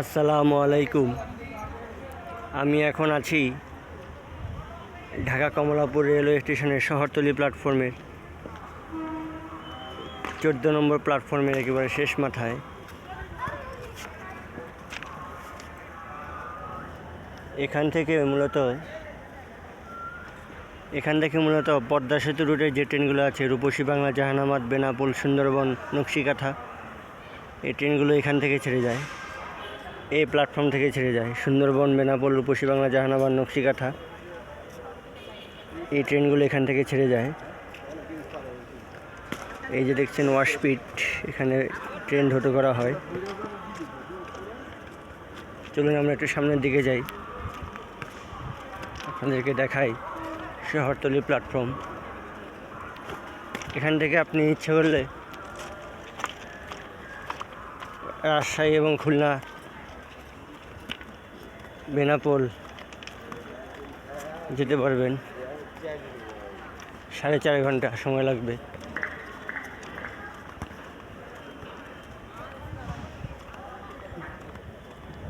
আসসালামু আলাইকুম। আমি এখন আছি ঢাকা কমলাপুর রেলওয়ে স্টেশনের শহরতলি প্ল্যাটফর্মের চোদ্দ নম্বর প্ল্যাটফর্মের একেবারে শেষ মাথায়। এখান থেকে মূলত, এখান থেকে মূলত পদ্মা সেতু রুটে যে ট্রেনগুলো আছে, রূপসী বাংলা, জাহানাবাদ, বেনাপোল, সুন্দরবন, নকশিকাথা, এই ট্রেনগুলো এখান থেকে ছেড়ে যায়। এই প্ল্যাটফর্ম থেকে ছেড়ে যায়। সুন্দরবন, বেনাপোল, রূপসী বাংলা, জাহানাবাদ, নকশিকাথা। এই ট্রেনগুলো এখান থেকে ছেড়ে যায়। এই যে দেখছেন ওয়াশপিট এখানে ট্রেন ধুতো করা হয়। চলুন আমরা একটু সামনের দিকে যাই। আপনাদেরকে দেখাই শহরতলি প্ল্যাটফর্ম। এখান থেকে আপনি ইচ্ছে করলে রাজশাহী এবং খুলনা বেনাপোল যেতে পারবেন। সাড়ে চার ঘণ্টা সময় লাগবে।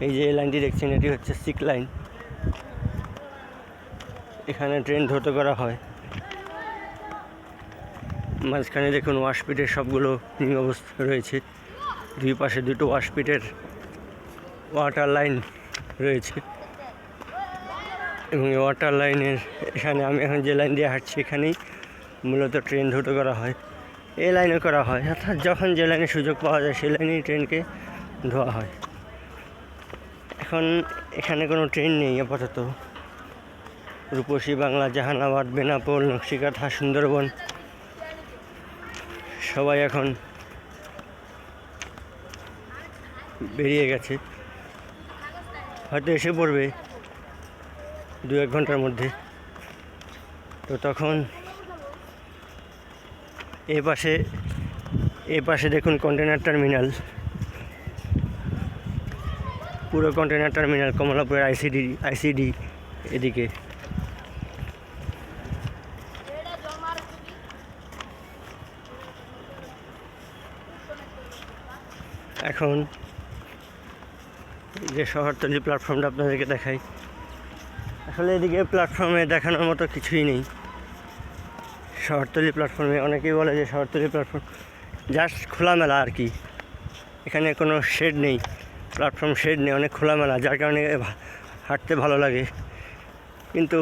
এই যে লাইনটি দেখছেন, এটি হচ্ছে সিক লাইন। এখানে ট্রেন ধরতে করা হয়। মাঝখানে দেখুন ওয়াশপিটের সবগুলো অবস্থা রয়েছে। দুই পাশে দুটো ওয়াশপিটের ওয়াটার লাইন রয়েছে। এবং ওয়াটার লাইনের এখানে আমি এখন যে লাইন দিয়ে হাঁটছি এখানেই মূলত ট্রেন ধুটো করা হয়। এই লাইনে করা হয়, অর্থাৎ যখন যে লাইনে সুযোগ পাওয়া যায় সেই লাইনেই ট্রেনকে ধোয়া হয়। এখন এখানে কোনো ট্রেন নেই আপাতত। রূপসী বাংলা, জাহানাবাদ, বেনাপোল, নকশিকাথা, সুন্দরবন, সবাই এখন বেরিয়ে গেছে। হয়তো এসে পড়বে দু এক ঘণ্টার মধ্যে। তো তখন এ পাশে এ পাশে দেখুন কন্টেনার টার্মিনাল পুরো কন্টেনার টার্মিনাল কমলাপুরের আইসিডি আইসিডি এদিকে। এখন যে শহরতলি প্ল্যাটফর্মটা আপনাদেরকে দেখাই। আসলে এদিকে প্ল্যাটফর্মে দেখানোর মতো কিছুই নেই। শহরতলি প্ল্যাটফর্মে অনেকেই বলে যে শহরতলি প্ল্যাটফর্ম জাস্ট খোলামেলা আর কি। এখানে কোনো শেড নেই প্ল্যাটফর্ম শেড নেই, অনেক খোলামেলা, যার কারণে হাঁটতে ভালো লাগে। কিন্তু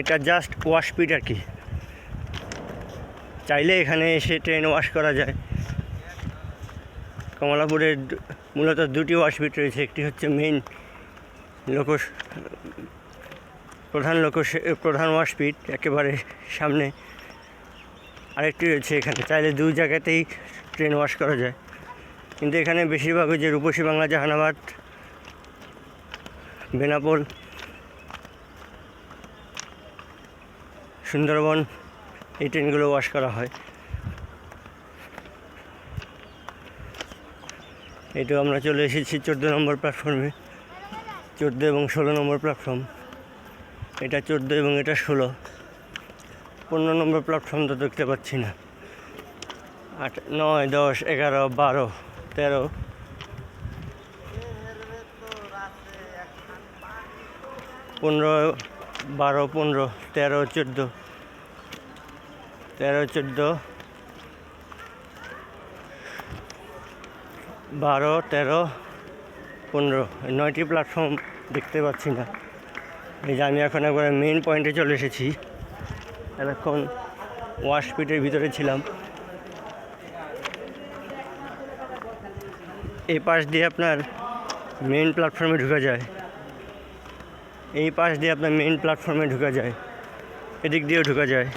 এটা জাস্ট ওয়াশপিট আর কি। চাইলে এখানে এসে ট্রেন ওয়াশ করা যায়। কমলাপুরের মূলত দুটি ওয়াশপিট রয়েছে। একটি হচ্ছে মেইন লোক প্রধান লোক প্রধান ওয়াশপিট একেবারে সামনে। আরেকটি রয়েছে এখানে। চাইলে দু জায়গাতেই ট্রেন ওয়াশ করা যায়। কিন্তু এখানে বেশিরভাগ ওই যে রূপসী বাংলা, জাহানাবাদ, বেনাপোল, সুন্দরবন এই ট্রেনগুলো ওয়াশ করা হয়। তো আমরা চলে এসেছি চোদ্দ নম্বর প্ল্যাটফর্মে চোদ্দ এবং ষোলো নম্বর প্ল্যাটফর্ম এটা চোদ্দ এবং এটা ষোলো। পনেরো নম্বর প্ল্যাটফর্ম তো দেখতে পাচ্ছি না। আট, নয়, দশ, এগারো, বারো, তেরো। পনেরো, বারো, পনেরো, তেরো, চোদ্দ। তেরো, চোদ্দ। বারো, তেরো, পনেরো নয়টি প্ল্যাটফর্ম দেখতে পাচ্ছি না। এই যে আমি এখন একবারে মেন পয়েন্টে চলে এসেছি। এতক্ষণ ওয়াশপিটের ভিতরে ছিলাম। এই পাশ দিয়ে আপনার মেন প্ল্যাটফর্মে ঢুকা যায়। এই পাশ দিয়ে আপনার মেন প্ল্যাটফর্মে ঢুকা যায়। এদিক দিয়েও ঢুকা যায়।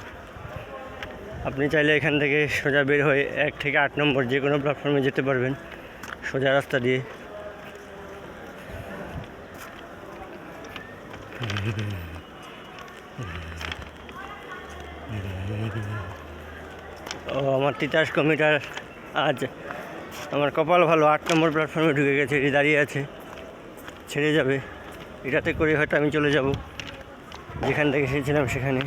আপনি চাইলে এখান থেকে সোজা বের হয়ে এক থেকে আট নম্বর যে কোনো প্ল্যাটফর্মে যেতে পারবেন। সোজা রাস্তা দিয়ে। ও, আমার তিতাস কমিটার আজ আমার কপাল ভালো, আট নম্বর প্ল্যাটফর্মে ঢুকে গেছে এটি দাঁড়িয়ে আছে। ছেড়ে যাবে। এটাতে করে হয়তো আমি চলে যাব। যেখান থেকে এসেছিলাম সেখানে।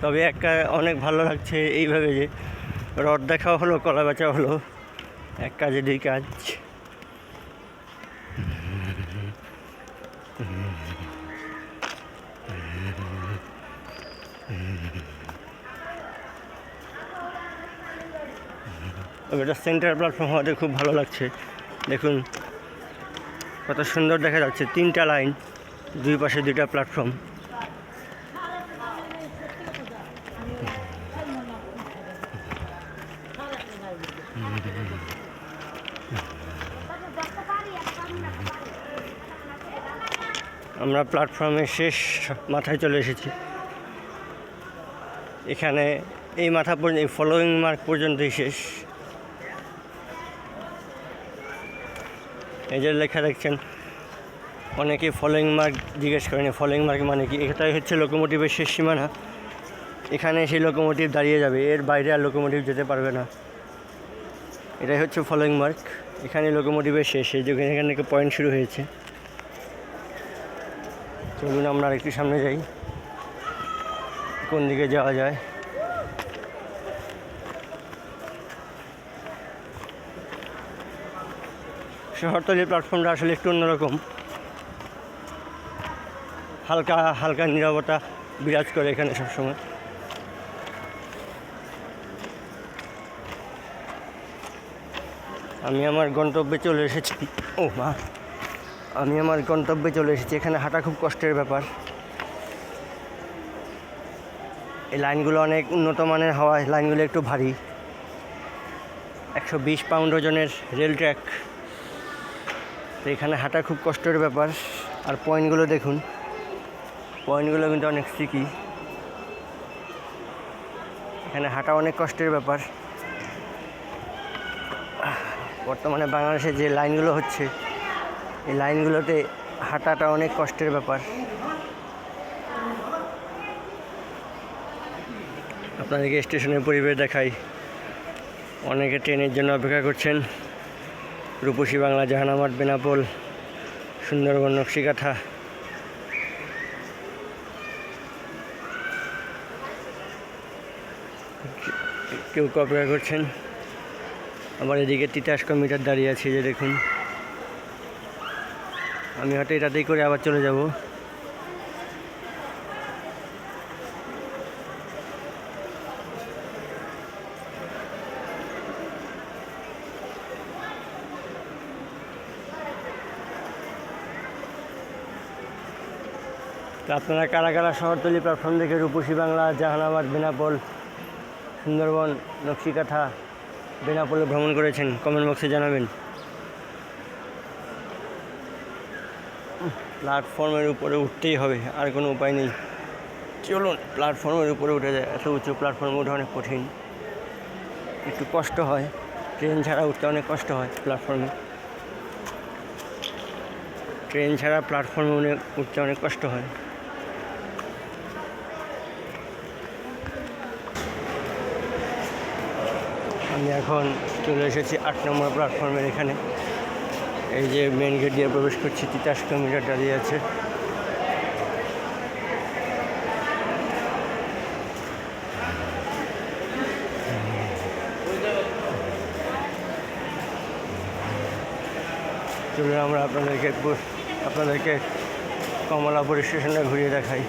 তবে একটা অনেক ভালো লাগছে এইভাবে যে রড দেখাও হলো, কলা বেচা হলো। এক কাজে দুই কাজ। এটা সেন্টার প্ল্যাটফর্ম হওয়াতে খুব ভালো লাগছে। দেখুন, কত সুন্দর দেখা যাচ্ছে। তিনটা লাইন দুই পাশে দুইটা প্ল্যাটফর্ম আমরা প্ল্যাটফর্মের শেষ মাথায় চলে এসেছি। এখানে এই মাথা পর্যন্ত, এই ফলোয়িং মার্ক পর্যন্তই শেষ। এই যে লেখা দেখছেন অনেকে ফলোয়িং মার্ক জিজ্ঞেস করেন ফলোয়িং মার্ক মানে কি? এটাই হচ্ছে লোকোমোটিভের শেষ সীমানা। এখানে সেই লোকোমোটিভ দাঁড়িয়ে যাবে, এর বাইরে আর লোকোমোটিভ যেতে পারবে না। এটাই হচ্ছে ফলোয়িং মার্ক এখানে লোকোমোটিভের শেষ, এই যে এখানে থেকে পয়েন্ট শুরু হয়েছে। চলুন আমরা আর একটু সামনে যাই। কোন দিকে যাওয়া যায়? শহরতলির প্ল্যাটফর্মটা আসলে একটু অন্যরকম। হালকা হালকা নীরবতা বিরাজ করে এখানে সবসময়। আমি আমার গন্তব্যে চলে এসেছি। ও মা। আমি আমার গন্তব্যে চলে এসেছি। এখানে হাঁটা খুব কষ্টের ব্যাপার। এই লাইনগুলো অনেক উন্নত মানের হওয়ায় লাইনগুলো একটু ভারী। একশো বিশ পাউন্ড ওজনের রেল ট্র্যাক। তো এখানে হাঁটা খুব কষ্টের ব্যাপার। আর পয়েন্টগুলো দেখুন। পয়েন্টগুলো কিন্তু অনেক স্টিকি এখানে হাঁটা অনেক কষ্টের ব্যাপার। বর্তমানে বাংলাদেশে যে লাইনগুলো হচ্ছে, এই লাইনগুলোতে হাঁটাটা অনেক কষ্টের ব্যাপার। আপনাদেরকে স্টেশনের পরিবেশ দেখাই। অনেকে ট্রেনের জন্য অপেক্ষা করছেন। রূপসী বাংলা জাহানাবাদ বেনাপোল, সুন্দরবন, নকশিকাথা। কেউ কেউ অপেক্ষা করছেন। আবার এদিকে তিতাস মিটার দাঁড়িয়ে আছে যে দেখুন। আমি হয়তো এটাতেই করে আবার চলে যাব। তো আপনারা কারা কারা শহরতলি প্ল্যাটফর্ম থেকে রূপসী বাংলা, জাহানাবাদ, বেনাপোল, সুন্দরবন, নকশিকাথা বেনাপোলে ভ্রমণ করেছেন কমেন্ট বক্সে জানাবেন। প্ল্যাটফর্মের উপরে উঠতেই হবে, আর কোনো উপায় নেই। চলুন প্ল্যাটফর্মের উপরে উঠে যায়। এত উঁচু প্ল্যাটফর্মে উঠে অনেক কঠিন। একটু কষ্ট হয়। ট্রেন ছাড়া উঠতে অনেক কষ্ট হয় প্ল্যাটফর্মে ট্রেন ছাড়া প্ল্যাটফর্মে অনেক উঠতে অনেক কষ্ট হয়। আমি এখন চলে এসেছি আট নম্বর প্ল্যাটফর্মের এখানে। এই যে মেন গেট দিয়ে প্রবেশ করছি, তিতাস কিলোমিটার দাঁড়িয়ে আছে। চলুন আমরা আপনাদেরকে আপনাদেরকে কমলাপুর স্টেশনটা ঘুরিয়ে দেখাই।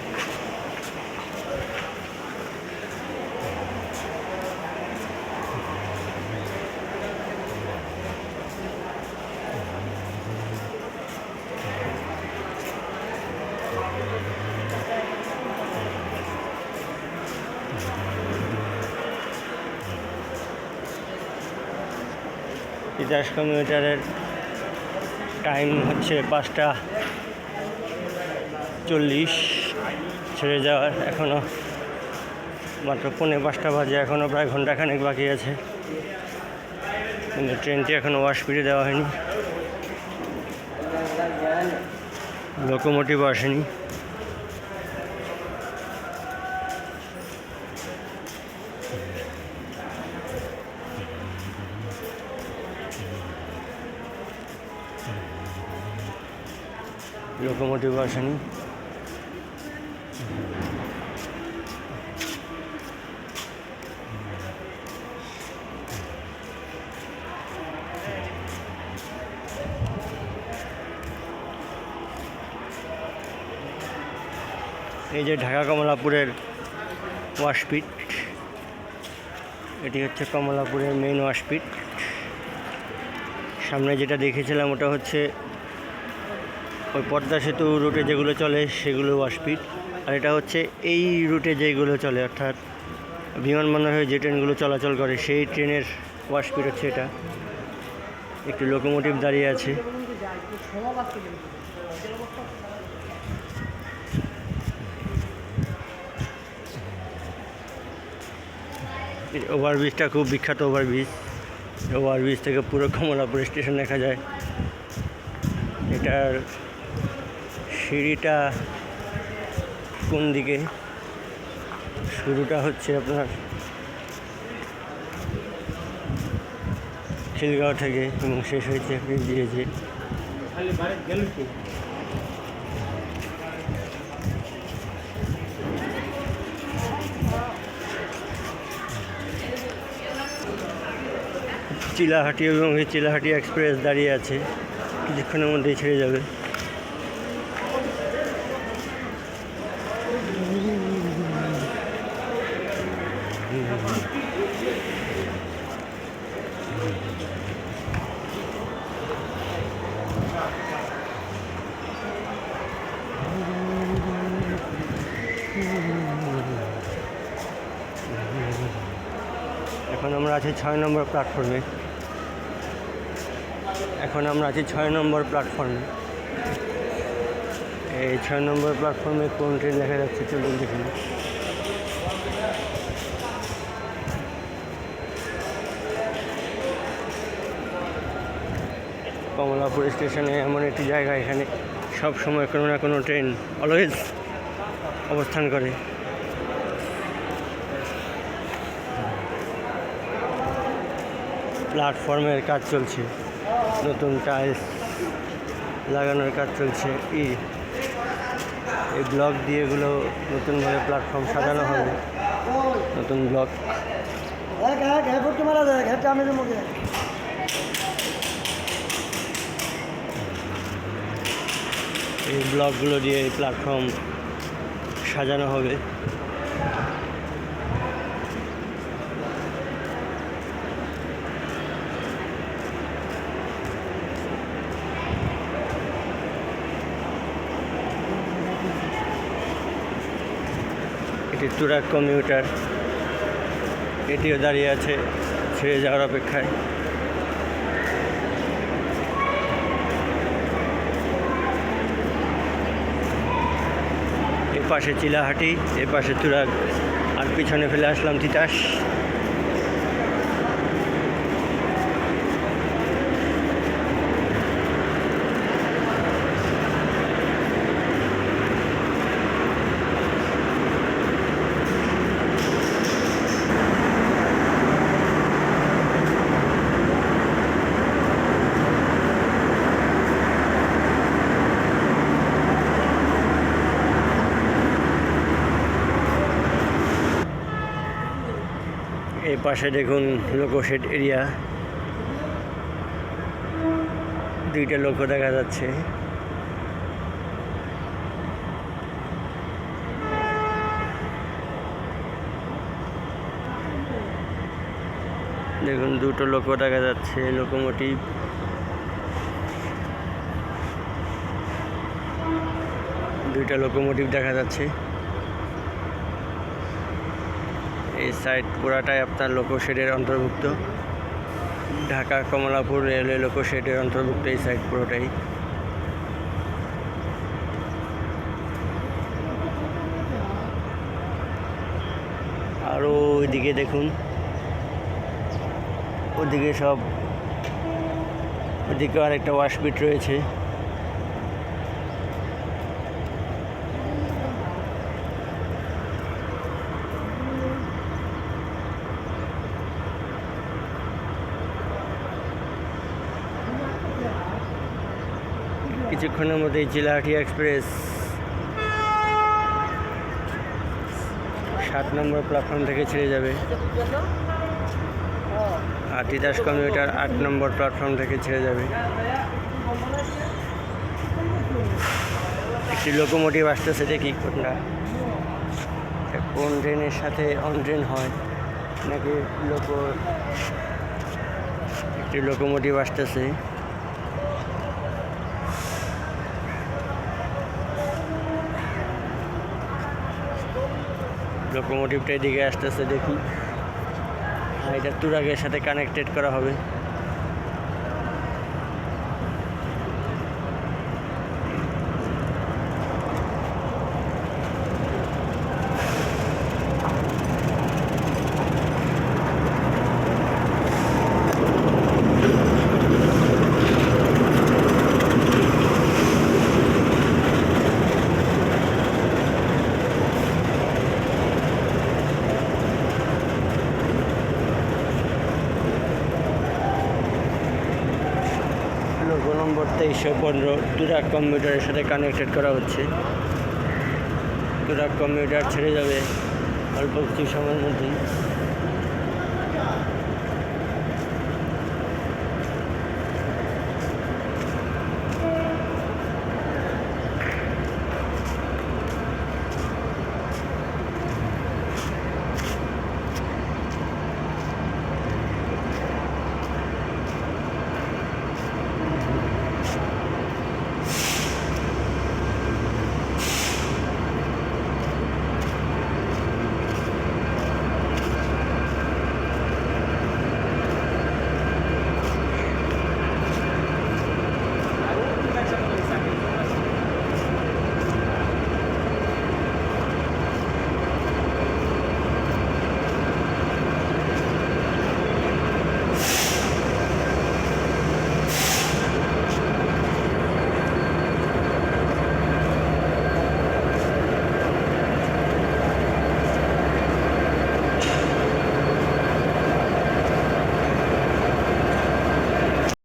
তিতাস কিলোমিটারের টাইম হচ্ছে পাঁচটা চল্লিশ ছেড়ে যাওয়ার এখনও মাত্র পৌনে পাঁচটা বাজে এখনও প্রায় ঘন্টাখানেক বাকি আছে। কিন্তু ট্রেনটি এখনও ওয়াশ ফিরে দেওয়া হয়নি। লোকোমোটিভ আসেনি। লোকোমোটিভ আসেনি এই যে ঢাকা কমলাপুরের ওয়াশপিট এটি হচ্ছে কমলাপুরের মেন ওয়াশপিট সামনে যেটা দেখেছিলাম ওটা হচ্ছে ওই পদ্মা সেতু রুটে যেগুলো চলে, সেগুলো ওয়াশপিট আর এটা হচ্ছে এই রুটে যেগুলো চলে, অর্থাৎ বিমানবন্দর হয়ে যে ট্রেনগুলো চলাচল করে, সেই ট্রেনের ওয়াশপিট হচ্ছে এটা। একটি লোকোমোটিভ দাঁড়িয়ে আছে। ওভারব্রিজটা খুব বিখ্যাত ওভারব্রিজ। ওভারব্রিজ থেকে পুরো কমলাপুর স্টেশন দেখা যায়। এটার সিঁড়িটা কোন দিকে? শুরুটা হচ্ছে আপনার খিলগাঁও থেকে এবং শেষ হয়েছে আপনি দিয়েছে চিলাহাটি এবং এই চিলাহাটি এক্সপ্রেস দাঁড়িয়ে আছে, কিছুক্ষণের মধ্যেই ছেড়ে যাবে। এখন আমরা আছি ছয় নম্বর প্ল্যাটফর্মে। এখন আমরা আছি ছয় নম্বর প্ল্যাটফর্মে। এই ছয় নম্বর প্ল্যাটফর্মে কোন ট্রেন দেখা যাচ্ছে চলুন দেখুন কমলাপুর স্টেশনে এমন একটি জায়গা এখানে সব সময় কোনো না কোনো ট্রেন অলওয়েজ অবস্থান করে। প্ল্যাটফর্মের কাজ চলছে, নতুন টাইলস লাগানোর কাজ চলছে, ই, এই ব্লক দিয়ে এগুলো নতুনভাবে প্ল্যাটফর্ম সাজানো হবে, নতুন ব্লক। এই ব্লকগুলো দিয়ে এই প্ল্যাটফর্ম সাজানো হবে। এটি তুরাক কমিউটার এটিও দাঁড়িয়ে আছে ছেড়ে যাওয়ার অপেক্ষায়। পাশে চিলাহাটি এ পাশে তুরাগ আর পিছনে ফেলে আসলাম তিতাস। পাশে দেখুন লোকোশেড এরিয়া। দুইটা লোকও দেখা যাচ্ছে। দেখুন দুটো লোকও দেখা যাচ্ছে, লোকোমোটিভ। দুইটা লোকোমোটিভ দেখা যাচ্ছে। এই সাইড পুরাটাই আপনার লোকো শেডের অন্তর্ভুক্ত। ঢাকা, কমলাপুর রেলওয়ে লোকো শেডের অন্তর্ভুক্ত এই সাইড পুরোটাই। আরও ওইদিকে দেখুন। ওদিকে সব ওদিকে আরেকটা ওয়াশবিট রয়েছে। কিছুক্ষণের মধ্যেই চিলাহাটি এক্সপ্রেস সাত নম্বর প্ল্যাটফর্ম থেকে ছেড়ে যাবে। আর তিতাস কমিউটার আট নম্বর প্ল্যাটফর্ম থেকে ছেড়ে যাবে। একটি লোকোমোটিভ আসতেছে দেখি কোনটা। কোন ট্রেনের সাথে অন ট্রেন হয়? নাকি লোকো একটি লোকোমোটিভ আসতেছে। লোকোমোটিভটা এদিকে আসতেছে দেখি। এটা তুরাগের সাথে কানেক্টেড করা হবে লোগো নম্বর তেইশশো পনেরো দুরাক কম্পিউটারের সাথে কানেক্টেড করা হচ্ছে। দুরাক কম্পিউটার ছেড়ে যাবে। অল্প কিছু সময়ের মধ্যেই।